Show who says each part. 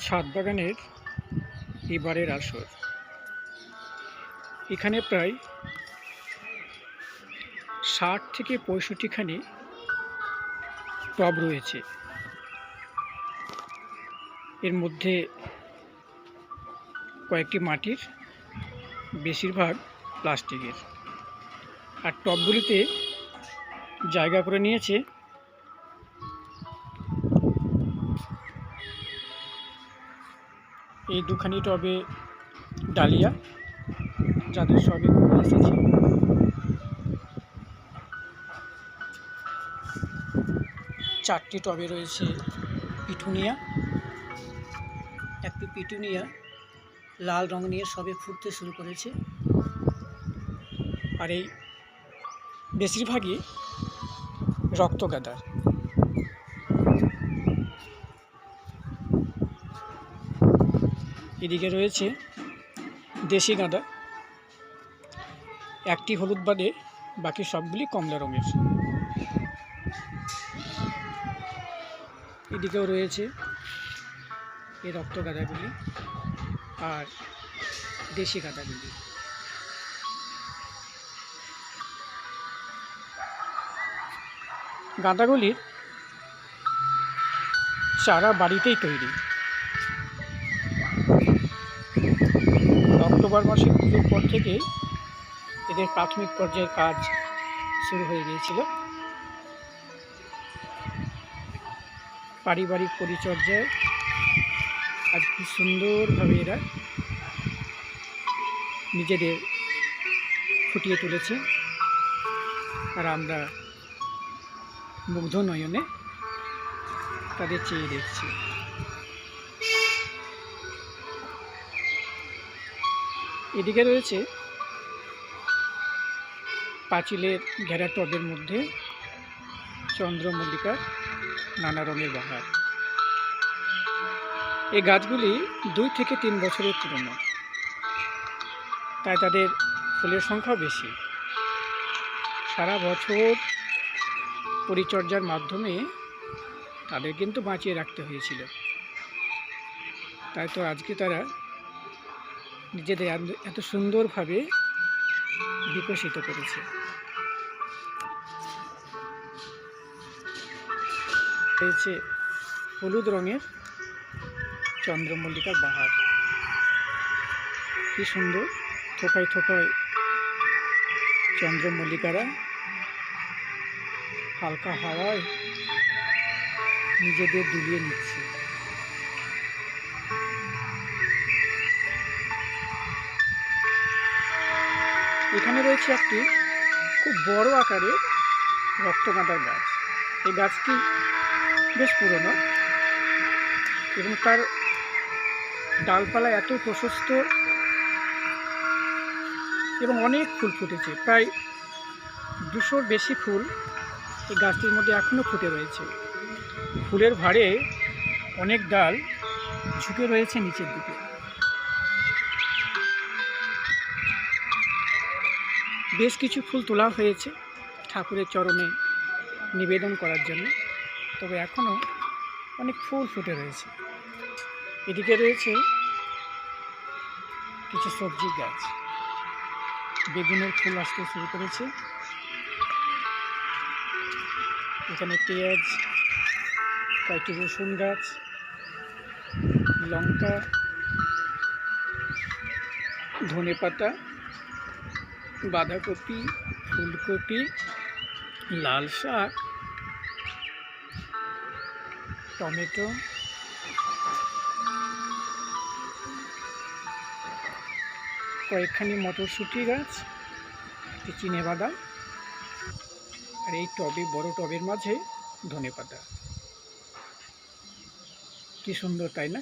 Speaker 1: ছাদ বাগানের এবারের আসর। এখানে প্রায় ষাট থেকে পঁয়ষট্টিখানি টব রয়েছে। এর মধ্যে কয়েকটি মাটির, বেশিরভাগ প্লাস্টিকের। আর টবগুলিতে জায়গা করে নিয়েছে এই দুখানি টবে ডালিয়া, যাদের সবে এসেছে চারটি টবে রয়েছে পিটুনিয়া একটি পিটুনিয়া লাল রং নিয়ে সবে ফুটতে শুরু করেছে। আর এই বেশিরভাগই রক্তগাদা এদিকে রয়েছে দেশি গাঁদা। একটি হলুদ বাদে বাকি সবগুলি কমলা রঙের। এদিকেও রয়েছে এই রক্ত গাঁদাগুলি আর দেশি গাঁদাগুলি। গাঁদাগুলির চারা বাড়িতেই তৈরি। অক্টোবর মাসের পুজোর পর থেকেই এদের প্রাথমিক পর্যায়ের কাজ শুরু হয়ে গিয়েছিল। পারিবারিক পরিচর্যায় আজ কি সুন্দরভাবে এরা নিজেদের ফুটিয়ে তুলেছে আর আমরা মুগ্ধ নয়নে তাদের চেয়ে দেখছি। এদিকে রয়েছে পাঁচিলের ঘেরা টবের মধ্যে চন্দ্রমল্লিকার নানা রঙের বাহার। এই গাছগুলি দুই থেকে তিন বছরের পুরনো। তাই তাদের ফুলের সংখ্যা বেশি। সারা বছর পরিচর্যার মাধ্যমে তাদের কিন্তু বাঁচিয়ে রাখতে হয়েছিল। তাই তো আজকে তারা নিজেদের এত- সুন্দরভাবে বিকশিত করেছে। রয়েছে হলুদ রঙের চন্দ্রমল্লিকার বাহার। কি সুন্দর, থোকায় থোকায় চন্দ্রমল্লিকারা হালকা হাওয়ায় নিজেদের দুলিয়ে নিচ্ছে। এখানে রয়েছে একটি খুব বড় আকারের রক্তগাঁদার গাছ। এই গাছটি বেশ পুরনো এবং তার ডালপালা এত প্রশস্ত এবং অনেক ফুল ফুটেছে। প্রায় দুশোর বেশি ফুল এই গাছটির মধ্যে এখনও ফুটে রয়েছে। ফুলের ভারে অনেক ডাল ঝুঁকে রয়েছে নিচের দিকে। বেশ কিছু ফুল তোলা হয়েছে ঠাকুরের চরণে নিবেদন করার জন্য। তবে এখনও অনেক ফুল ফুটে রয়েছে। এদিকে রয়েছে কিছু সবজি গাছ। বেগুনের ফুল আসতে শুরু করেছে। এখানে পেঁয়াজ, কয়েকটি রসুন গাছ, লঙ্কা ধনে পাতা বাঁধাকপি, ফুলকপি, লাল শাক, টমেটো। কয়েকখানি মটরশুঁটি গাছ, একটি চিনে বাদাম, আর এই টবে, বড় টবের মাঝে ধনে পাতা কি সুন্দর, তাই না?